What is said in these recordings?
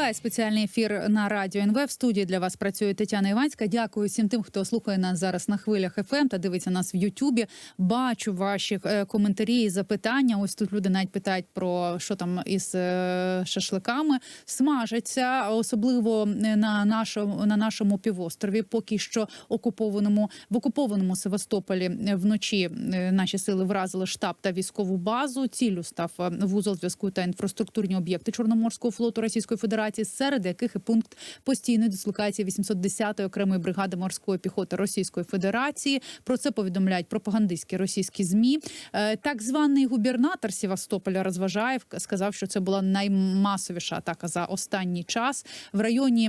Триває спеціальний ефір на радіо НВ. В студії для вас працює Тетяна Іванська. Дякую всім тим, хто слухає нас зараз на хвилях ФМ та дивиться нас в Ютубі. Бачу ваші е, коментарі і запитання. Ось тут люди навіть питають про що там із е, шашликами. Смажаться, особливо е, на нашому на нашому півострові. Поки що окупованому в окупованому Севастополі вночі наші сили вразили штаб та військову базу. Ціллю став вузол зв'язку та інфраструктурні об'єкти Чорноморського флоту Російської Федерації, серед яких і пункт постійної дислокації 810-ї окремої бригади морської піхоти Російської Федерації. Про це повідомляють пропагандистські російські змі. Е, Так званий губернатор Севастополя Розважаєв сказав, що це була наймасовіша атака за останній час. В районі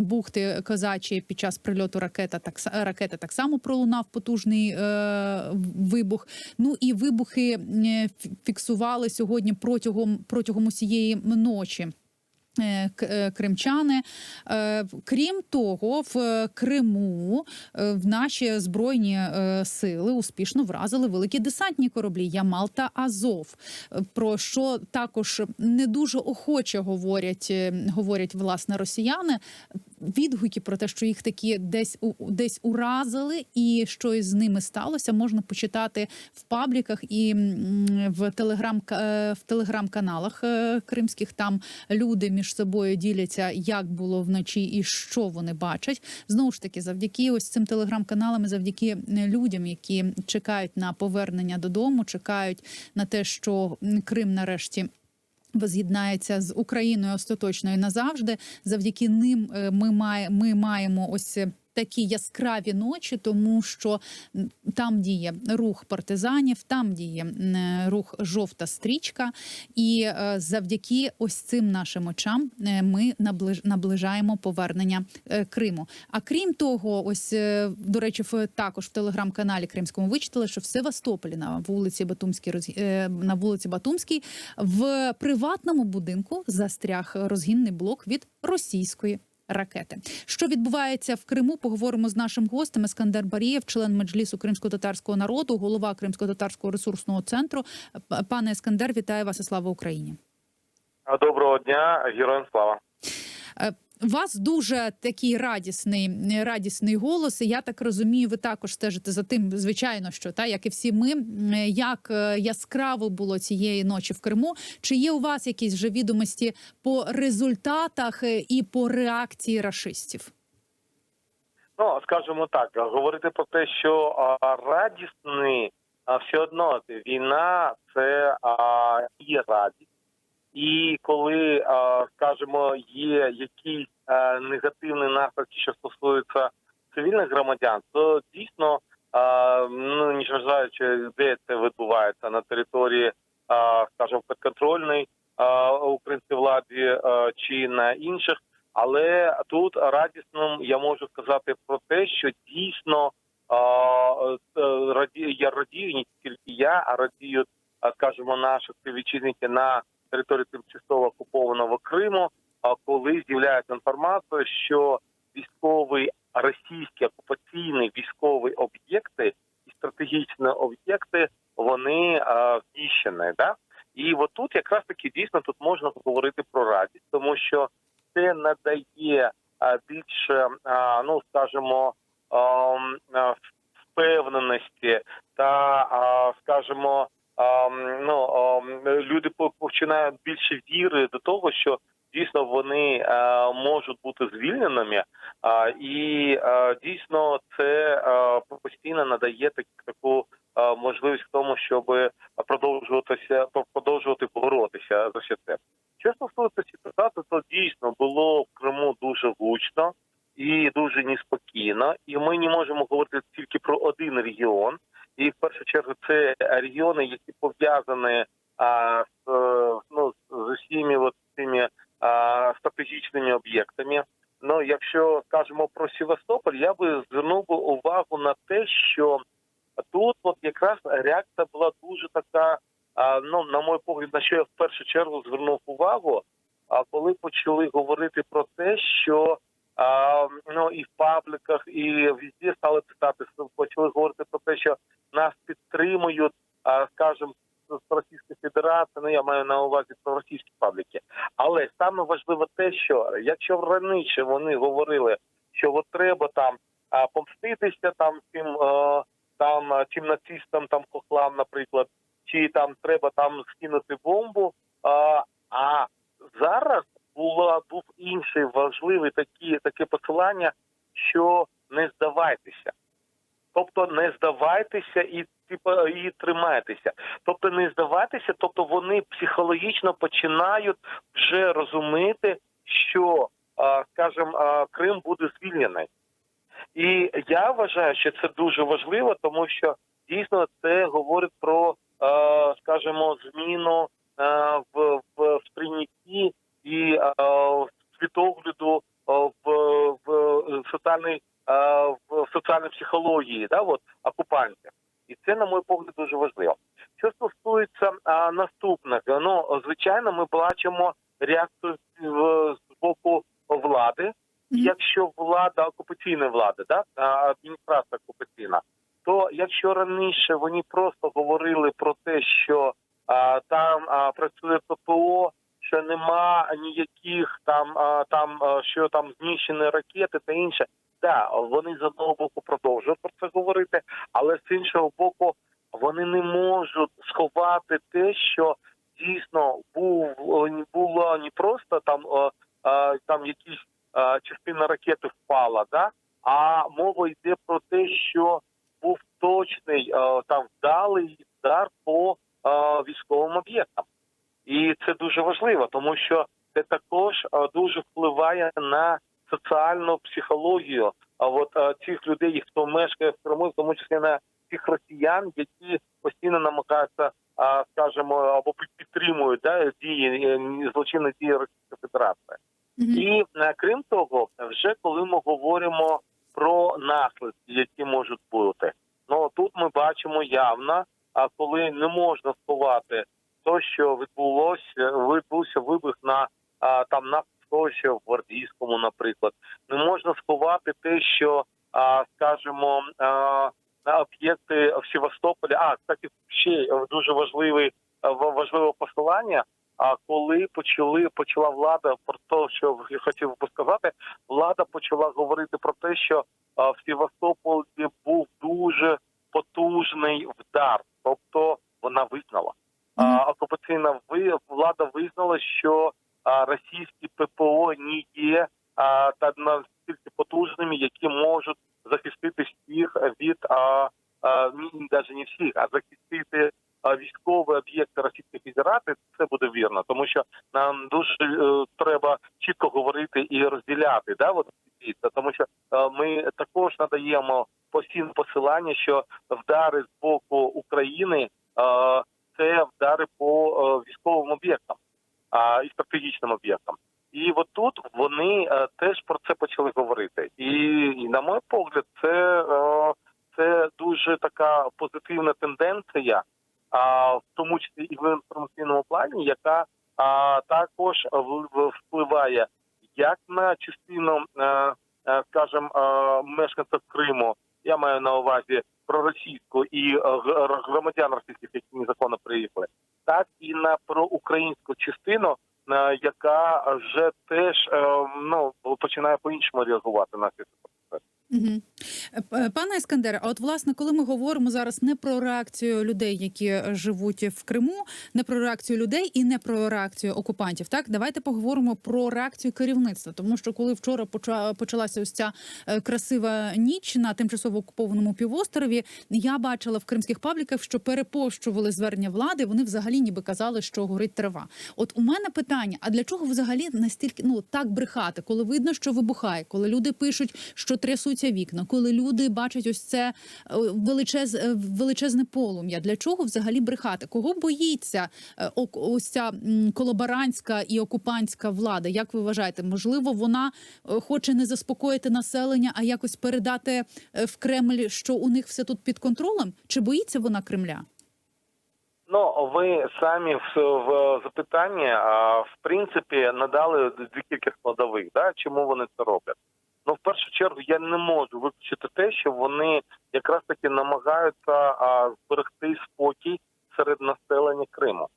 бухти Козачі під час прильоту ракета так ракети так само пролунав потужний е, вибух. Ну і вибухи фіксували сьогодні протягом протягом усієї ночі. Е, е, Кримчани, Е, крім того, в Криму в наші збройні сили успішно вразили великі десантні кораблі Ямал та Азов. Про що також не дуже охоче говорять, говорять власне росіяни. Відгуки про те, що їх такі десь десь уразили, і що із ними сталося, можна почитати в пабліках і в телеграм в телеграм-каналах кримських. Там люди між собою діляться, як було вночі і що вони бачать. Знову ж таки, завдяки ось цим телеграм-каналам, завдяки е, людям, які чекають на повернення додому, чекають на те, що Крим нарешті. Воз'єднається з Україною остаточно і назавжди. Завдяки ним е, ми маємо ми маємо ось е, такі яскраві ночі, тому що там діє рух партизанів, там діє е, рух жовта стрічка, і е, завдяки ось цим нашим очам е, ми наближаємо повернення Криму. А крім того, ось до речі, також в телеграм-каналі Кримському вичитали, що в Севастополі на вулиці Батумській на вулиці Батумській в приватному будинку застряг розгінний блок від російської. Ракети, що відбувається в Криму, поговоримо з нашим гостем Ескандер Барієв, член меджлісу кримсько-татарського народу, голова кримсько-татарського ресурсного центру. Пане Ескандер, вітаю вас і слава Україні. Доброго дня, героям слава. У вас дуже такий радісний, радісний голос. І я так розумію, ви також стежите за тим, звичайно, що та як і всі ми, як е, яскраво було цієї ночі в Криму. Чи є у вас якісь вже відомості по результатах е, і по реакції рашистів? Ну скажімо так, говорити про те, що радісний а, все одно війна це є радість, і коли скажімо, є якісь негативні наслідки, що стосуються цивільних громадян, то дійсно ну ніж зважаючи, де це відбувається на території, скажімо, підконтрольної а, українській владі чи на інших. Але тут радісним я можу сказати про те, що дійсно е, раді, я радію не тільки я, а радіють, скажімо, наші співвітчизники на території тимчасово окупованого Криму. А коли з'являється інформація, що військові російські окупаційні військові об'єкти і стратегічні об'єкти вони а, знищені, да? І от тут якраз таки дійсно тут можна говорити про радість, тому що це надає більше, ну скажімо, впевненості та, скажімо, ну люди по- починають більше віри до того, що дійсно вони можуть бути звільненими, і дійсно це постійно надає так, таку можливість в тому, щоб продовжуватися продовжувати боротися за все це. Що стосується то дійсно було в Криму дуже гучно і дуже неспокійно, і ми не можемо говорити тільки про один регіон. І в першу чергу це регіони, які пов'язані а, з ну з усіми от цими а, стратегічними об'єктами. Ну, якщо скажемо про Севастополь, я би звернув увагу на те, що тут от якраз реакція була дуже така. А, ну, на мой погляд, на що я в першу чергу звернув увагу, а коли почали говорити про те, що ну і в пабліках, і везде стали питати, почали говорити про те, що нас підтримують, скажімо, з Російської Федерації, ну я маю на увазі про російські пабліки. Але саме важливо те, що якщо раніше вони говорили, що от треба там помститися там цим е, там цим нацистам, там хохлам, наприклад, чи там треба там скинути бомбу. А, а зараз була був інший важливий такі таке посилання, що не здавайтеся. Тобто не здавайтеся і типу, і тримайтеся. Тобто не здавайтеся, тобто вони психологічно починають вже розуміти, що, скажімо, Крим буде звільнений. І я вважаю, що це дуже важливо, тому що дійсно це говорить про, скажімо, зміну в, сприйнятті і світогляду е, в, в соціальній е, в соціальній психології, да, от, окупантів. І це, на мій погляд, дуже важливо. Що стосується а, наступних, ну звичайно, ми бачимо реакцію з, з боку влади. Мгм. Якщо влада окупаційна влада, да адміністрація окупаційна, то якщо раніше вони просто говорили про те, що а, там а, працює ППО, що нема ніяких там там що там знищені ракети та інше, да, вони з одного боку продовжують про це говорити, але з іншого боку, вони не можуть сховати те, що дійсно був було не просто там там якісь частина ракети впала, да? А мова йде про те, що був точний там вдалий удар по військовим об'єктам, і це дуже важливо, тому що це також дуже впливає на соціальну психологію. А от цих людей, хто мешкає в Криму, в тому числі на тих росіян, які постійно намагаються, скажімо, або підтримують да, дії е, злочинні дії Російської Федерації. Мгм. І е, крім того, вже коли ми говоримо про наслідки, які можуть бути, ну тут ми бачимо явно, а коли не можна сховати то, що відбулося, відбувся вибух на а, там на сховище в Гвардійському, наприклад, не можна сховати те, що а, скажімо, а, об'єкти в Севастополі. А кстати, ще е, дуже важливий важливе посилання. А коли почали почала влада про те, що я хотів би сказати, влада почала говорити про те, що в Севастополі був дуже потужний вдар, тобто вона визнала. А, окупаційна ви- влада визнала, що а, російські ППО не є а, та настільки потужними, які можуть захистити всіх від а, а, навіть не всіх, а захистити військові об'єкти Російської Федерації. Це буде вірно, тому що нам дуже е, треба чітко говорити і розділяти. Да, от тому що е, ми також надаємо постійне посилання, що вдари з боку України е, це вдари по е, військовим об'єктам і стратегічним об'єктам. І от тут вони е, теж про це почали говорити. І, і на мій погляд, це, е, це дуже така позитивна тенденція, в тому числі і в інформаційному плані, яка також впливає як на частину, скажімо, мешканців Криму, я маю на увазі проросійську і е, громадян російських, які незаконно приїхали, так і на проукраїнську частину, е, яка вже теж е, ну починає по-іншому реагувати на ці процеси. Е, Пане Іскандере, а от власне, коли ми говоримо зараз не про реакцію людей, які е, живуть в Криму, не про реакцію людей і не про реакцію окупантів, так давайте поговоримо про реакцію керівництва. Тому що коли вчора поча- почалася ось ця е, красива ніч на тимчасово окупованому півострові, я бачила в кримських пабліках, що перепощували звернення влади. Вони взагалі ніби казали, що горить трава. От у мене питання: а для чого взагалі настільки ну так брехати, коли видно, що вибухає, коли люди пишуть, що трясуться вікна, коли люди бачать ось це е, величез, е, величезне полум'я. Для чого взагалі брехати? Кого боїться е, ось ця колаборантська і окупантська влада? Як ви вважаєте? Можливо, вона хоче не заспокоїти населення, а якось передати в Кремль, що у них все тут під контролем? Чи боїться вона Кремля? Ну, ви самі в, в запитанні, в принципі, надали декілька складових, да, чому вони це роблять. Ну, в першу чергу, я не можу виключити те, що вони якраз таки намагаються а, зберегти спокій серед населення Криму.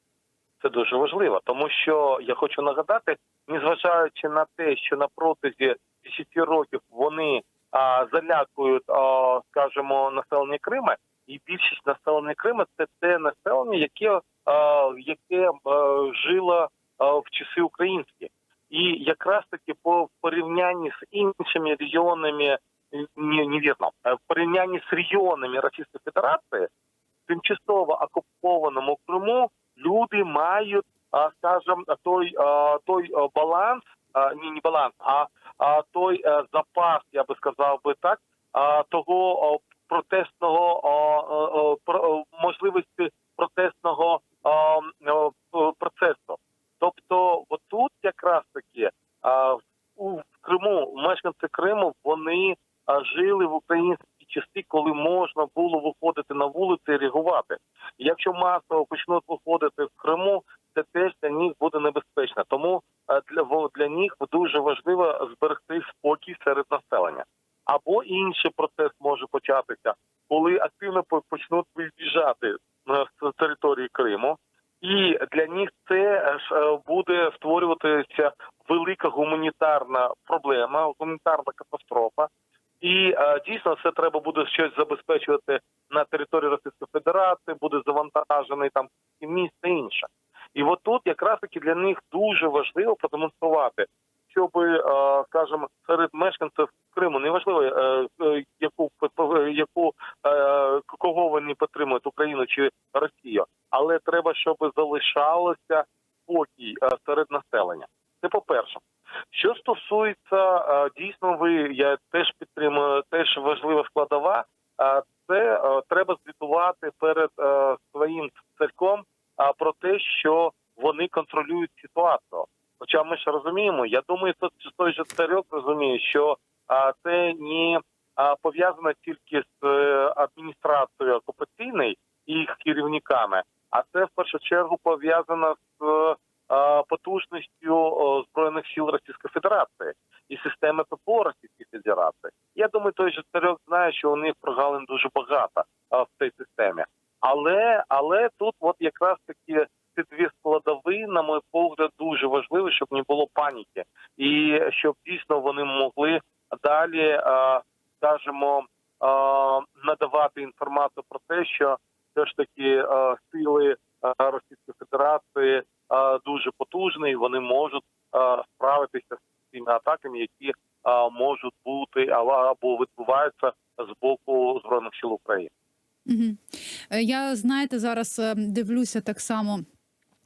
Це дуже важливо, тому що я хочу нагадати, незважаючи на те, що на протязі 10 років вони а, залякують, а, скажімо, населення Крима, і більшість населення Крима це те населення, яке, а, яке а, жило а, в часи українські. І якраз таки по порівнянні з іншими регіонами, не, невірно, е, в порівнянні з регіонами Російської Федерації, тимчасово окупованому Криму люди мають, а, скажем, той, а, той баланс, ні, не баланс, а, той е, запас, я би сказав би так, а, того протестного можливості протестного процесу. Тобто, отут якраз таки а, у Криму мешканці Криму вони а, жили в українські часи, коли можна було виходити на вулиці і реагувати. Якщо масово почнуть виходити в Криму, це теж для них буде небезпечно. Тому для для них дуже важливо зберегти спокій серед населення. Або інший процес може початися, коли активно по- почнуть виїжджати е, з території Криму, і для них це е, ж, е, буде створюватися велика гуманітарна проблема, гуманітарна катастрофа. І е, дійсно це треба буде щось забезпечувати на території Російської Федерації, буде завантажений там і місце інше. І от тут якраз таки для них дуже важливо продемонструвати, щоб, е, скажімо, серед мешканців Криму неважливо, е, е, яку яку кого вони підтримують Україну чи Росію, але треба, щоб залишалося спокій серед населення. Це по перше. Що стосується дійсно, ви я теж підтримую, теж важлива складова. Це треба звітувати перед своїм царьком а, про те, що вони контролюють ситуацію. Хоча ми ж розуміємо, я думаю, тут той же царьок розуміє, що а, це не а, пов'язано тільки з е, адміністрацією окупаційною і їх керівниками, а це в першу чергу пов'язано з е, а, потужністю о, збройних сил Російської Федерації і системи ППО Російської Федерації. Я думаю, той же царьок знає, що у них прогалин дуже багато а, в цій системі. Але але тут, от якраз таки ці дві складові, на мій погляд, дуже важливі, щоб не було паніки, і щоб дійсно вони могли далі, е, скажімо, е, надавати інформацію про те, що все ж таки е, сили Російської Федерації дуже потужні, і вони можуть справитися з цими атаками, які можуть бути або- відбуваються з боку збройних сил України. Я знаєте, зараз е, дивлюся так само.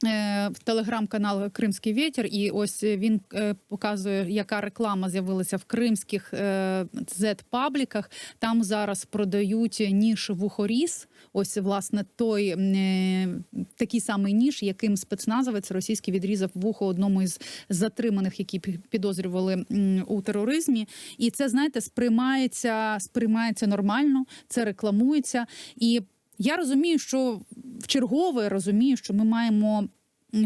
Е, В телеграм-канал Кримський вітер, і ось він е, показує, яка реклама з'явилася в кримських е, зет-пабліках. Там зараз продають ніж вухоріз. Ось власне той е, такий самий ніж, яким спецназовець російський відрізав вухо одному із затриманих, які пі- підозрювали у тероризмі. І це знаєте, сприймається, сприймається нормально, це рекламується. І я розумію, що в чергове розумію, що ми маємо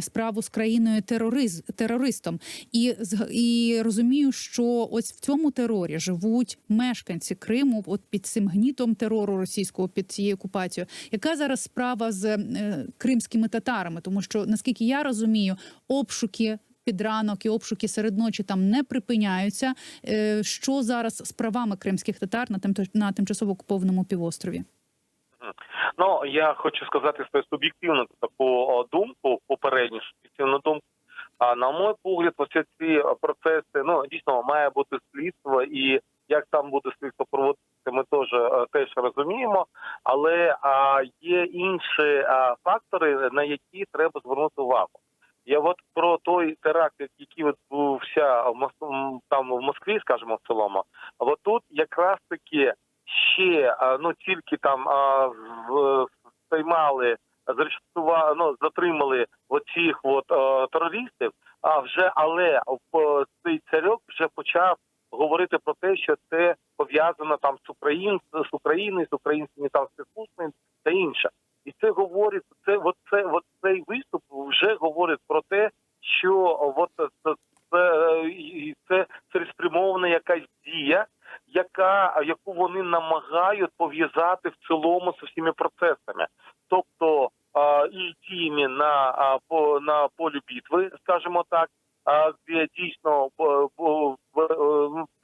справу з країною терориз, терористом, і і розумію, що ось в цьому терорі живуть мешканці Криму, от під цим гнітом терору російського, під цією окупацією. Яка зараз справа з е, кримськими татарами? Тому що наскільки я розумію, обшуки. Під ранок і обшуки серед ночі там не припиняються. Е, Що зараз з правами кримських татар на тим на тимчасово окупованому півострові? Ну я хочу сказати свою суб'єктивну таку думку, попередню суб'єктивну думку. А на мій погляд, ось ці процеси ну дійсно має бути слідство, і як там буде слідство проводитися, ми теж е, теж розуміємо. Але а, є інші а, фактори, на які треба звернути увагу. Я от про той теракт, який відбувся в там в Москві, скажімо, в цілому, от тут якраз таки ще ну тільки там спіймали, заарештували, ну затримали оцих от е, терористів. А вже але в цей царьок вже почав говорити про те, що це пов'язано там з Україн з Україною, з українськими там спецслужбами та інше. І це говорить, це от це от цей виступ вже говорить про те, що от це, це, і це цілеспрямована якась дія, яка яку вони намагають пов'язати в цілому з усіма процесами. Тобто а, діями на по на полі битви, скажімо так, де дійсно е,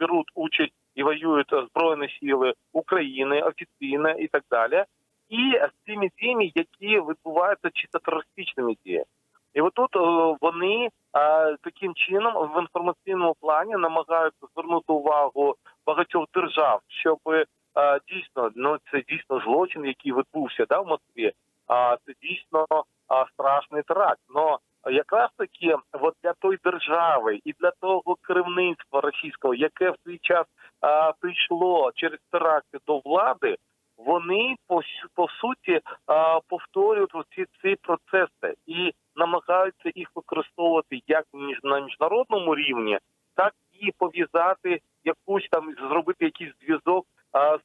беруть участь і воюють збройні сили України офіційно і так далі, і з цими діями, які відбуваються чисто терористичними діями. І отут е, вони таким чином в інформаційному плані намагаються звернути увагу багатьох держав, щоб дійсно ну це дійсно злочин, який відбувся да, в Москві. А це дійсно страшний теракт. Но якраз таки, от для тої держави і для того керівництва російського, яке в свій час а, прийшло через теракти до влади, вони по, по суті а, повторюють ці, ці процеси і намагаються їх використовувати як на міжнародному рівні, так і пов'язати якусь там зробити якийсь зв'язок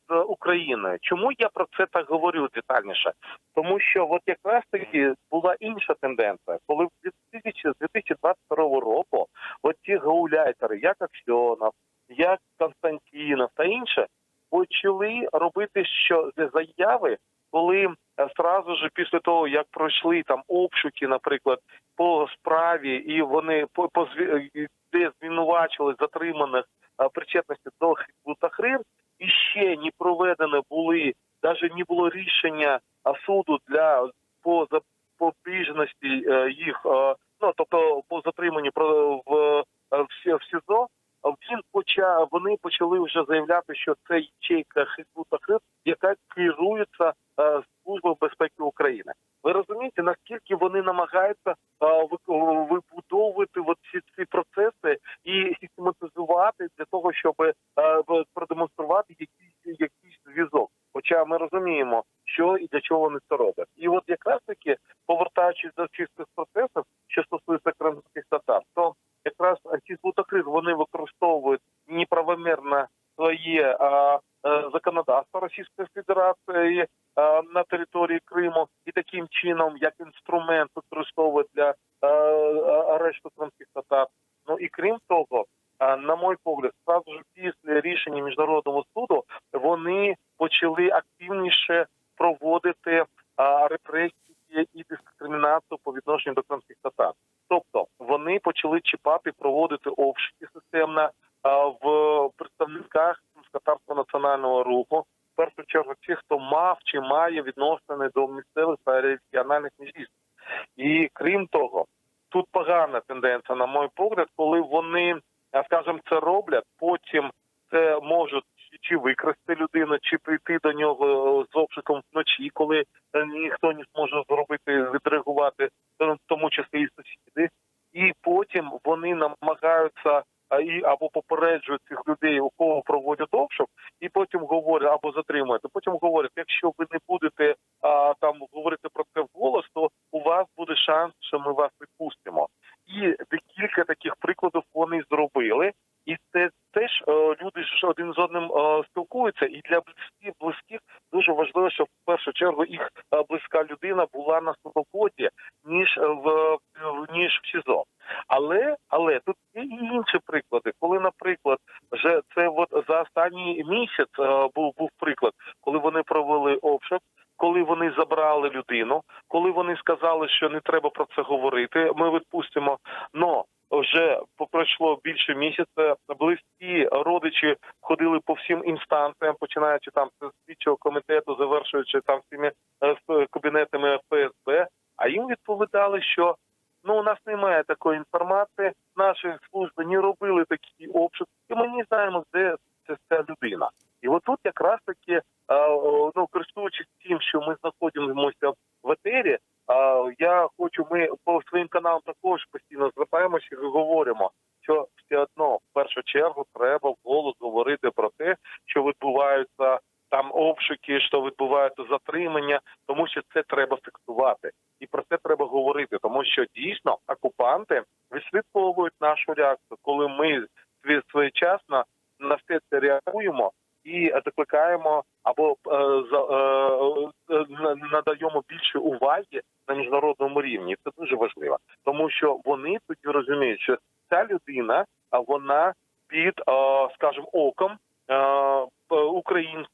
з Україною. Чому я про це так говорю детальніше? Тому що от якраз таки була інша тенденція, коли в 2000, з 2022 року от ці гауляйтери, як Аксьонов, як Константінов та інше, почали робити що заяви, коли сразу ж після того, як пройшли там обшуки, наприклад, по справі, і вони по, по де звинувачили затриманих е, причетності до Хізбу Тахрир, і ще не проведені були, навіть не було рішення суду для по запобіжності е, їх, е, ну тобто по затриманню про в, е, в, в СІЗО. Він почав, вони почали вже заявляти, що це ячейка Хизбу Тахрир, яка керується е, службою безпеки України. Ви розумієте, наскільки вони намагаються е, вик- вибудовувати от ці, ці процеси і систематизувати для того, щоб е, в- продемонструвати якийсь якийсь зв'язок. Хоча ми розуміємо, що і для чого вони це роблять. І от якраз таки, повертаючись до цих процесів, що стосується кримських татар, то якраз ці збутокриз вони використовують неправомірно своє а, е, законодавство Російської Федерації а, на території Криму і таким чином, як інструмент використовують для е, арешту кримських татар. Ну і крім того, а, на мой погляд, сразу ж після рішення міжнародного суду вони почали активніше проводити а, репресії і дискримінацію по відношенню до кримських татар. Тобто вони почали чіпати, проводити обшуки системно а, в представниках кримськотарського національного руху. В першу чергу ті, хто мав чи має відносини до місцевих та регіональних міжністів. І крім того, тут погана тенденція, на мой погляд, коли вони, скажімо, це роблять, потім це можуть чи викрасти людину, чи прийти до нього з обшуком вночі, коли е, ніхто не зможе зробити відреагувати, е, в тому числі і сусіди. І потім вони намагаються і або попереджують цих людей, у кого проводять обшук, і потім говорять або затримують. Потім говорять, якщо ви не будете а, там говорити про це вголос, то у вас буде шанс, що ми вас відпустимо. І декілька таких прикладів вони зробили. І це теж е, люди ж один з одним е, спілкуються, і для близьких близьких дуже важливо, щоб в першу чергу їх е, близька людина була на свободі, ніж в- ніж в СІЗО. Але але тут є і інші приклади, коли, наприклад, вже це от за останній місяць е, був був приклад, коли вони провели обшук. Коли вони забрали людину, коли вони сказали, що не треба про це говорити, ми відпустимо. Но вже пройшло більше місяця. Близькі родичі ходили по всім інстанціям, починаючи там з слідчого комітету, завершуючи там всіми е, кабінетами ФСБ. А їм відповідали, що ну у нас немає такої інформації. Наші служби не робили такий обшук, і ми не знаємо, де це ця людина. І отут якраз таки, е, ну користуючись тим, що ми знаходимося в етері, я хочу, ми по своїм каналам також постійно звертаємося і говоримо, що все одно в першу чергу треба вголос говорити про те, що відбуваються там обшуки, що відбуваються затримання, тому що це треба фіксувати, і про це треба говорити, тому що дійсно окупанти відслідковують нашу реакцію, коли ми своєчасно на все це реагуємо і закликаємо або е, е, е, надаємо більше уваги на міжнародному рівні. Це дуже важливо, тому що вони тоді розуміють, що ця людина, вона під, е, скажімо, оком е, українців,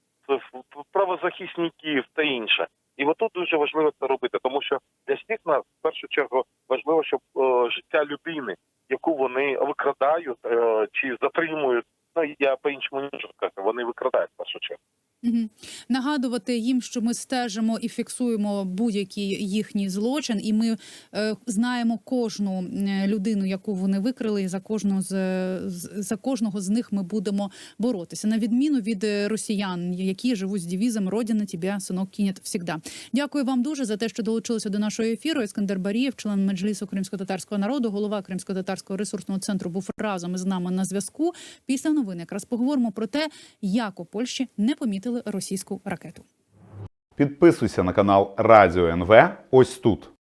правозахисників та інше. І отут дуже важливо це робити, тому що для всіх нас в першу чергу важливо, щоб е, життя людини, яку вони викрадають е, чи затримують. Ну я по іншому не сказати, вони викрадають першу чергу. Нагадувати їм, що ми стежимо і фіксуємо будь-який їхній злочин, і ми е, знаємо кожну людину, яку вони викрили, і за кожну з, за кожного з них ми будемо боротися. На відміну від е, росіян, які живуть з девізом «Родина тебе, синок, кинет всегда». Дякую вам дуже за те, що долучилися до нашого ефіру. Іскандер Барієв, член меджлісу кримсько-татарського народу, голова Кримсько-татарського ресурсного центру, був разом із нами на зв'язку. Після новин якраз поговоримо про те, як у Польщі не помітили російську ракету. Підписуйся на канал Радіо НВ ось тут.